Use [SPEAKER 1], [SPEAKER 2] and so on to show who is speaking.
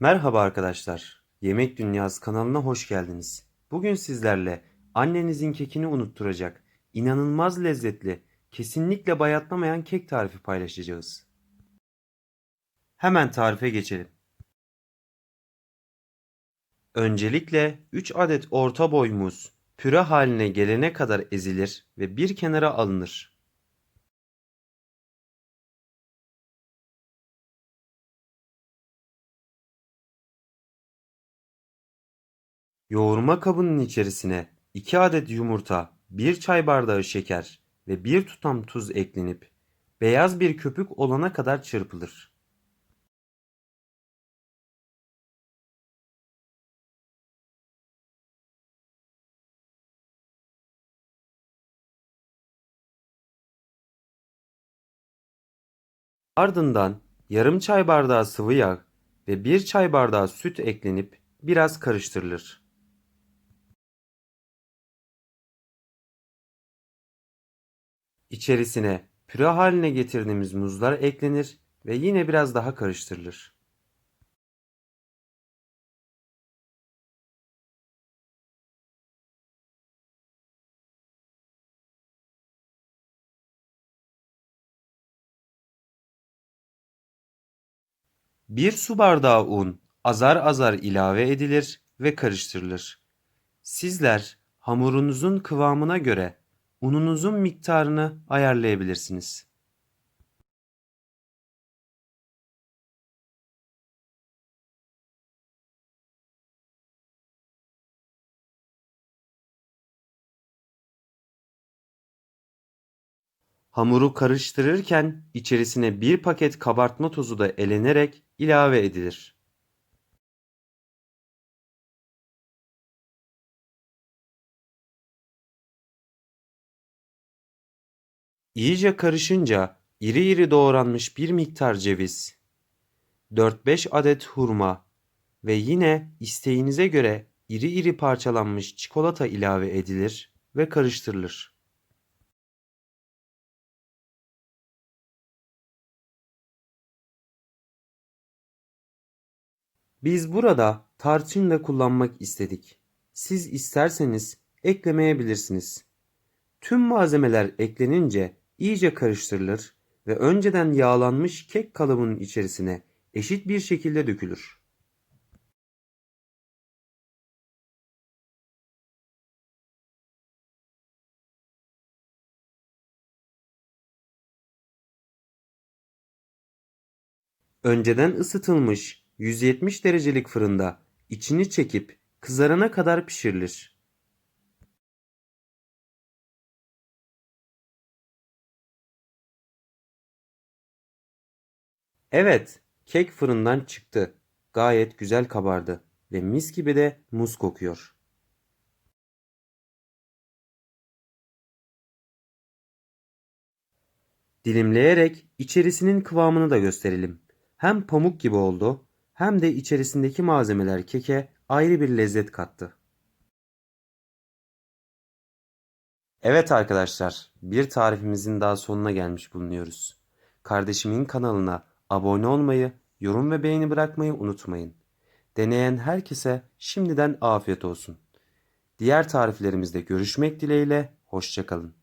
[SPEAKER 1] Merhaba arkadaşlar. Yemek Dünyası kanalına hoş geldiniz. Bugün sizlerle annenizin kekini unutturacak, inanılmaz lezzetli, kesinlikle bayatlamayan kek tarifi paylaşacağız. Hemen tarife geçelim. Öncelikle 3 adet orta boy muz püre haline gelene kadar ezilir ve bir kenara alınır. Yoğurma kabının içerisine 2 adet yumurta, 1 çay bardağı şeker ve 1 tutam tuz eklenip beyaz bir köpük olana kadar çırpılır. Ardından yarım çay bardağı sıvı yağ ve 1 çay bardağı süt eklenip biraz karıştırılır. İçerisine püre haline getirdiğimiz muzlar eklenir ve yine biraz daha karıştırılır. Bir su bardağı un azar azar ilave edilir ve karıştırılır. Sizler hamurunuzun kıvamına göre ununuzun miktarını ayarlayabilirsiniz. Hamuru karıştırırken içerisine bir paket kabartma tozu da elenerek ilave edilir. İyice karışınca iri iri doğranmış bir miktar ceviz, 4-5 adet hurma ve yine isteğinize göre iri iri parçalanmış çikolata ilave edilir ve karıştırılır. Biz burada tarçın da kullanmak istedik. Siz isterseniz eklemeyebilirsiniz. Tüm malzemeler eklenince iyice karıştırılır ve önceden yağlanmış kek kalıbının içerisine eşit bir şekilde dökülür. Önceden ısıtılmış 170 derecelik fırında içini çekip kızarana kadar pişirilir. Evet, kek fırından çıktı. Gayet güzel kabardı ve mis gibi de muz kokuyor. Dilimleyerek içerisinin kıvamını da gösterelim. Hem pamuk gibi oldu hem de içerisindeki malzemeler keke ayrı bir lezzet kattı. Evet arkadaşlar, bir tarifimizin daha sonuna gelmiş bulunuyoruz. Kardeşimin kanalına abone olmayı, yorum ve beğeni bırakmayı unutmayın. Deneyen herkese şimdiden afiyet olsun. Diğer tariflerimizde görüşmek dileğiyle, hoşçakalın.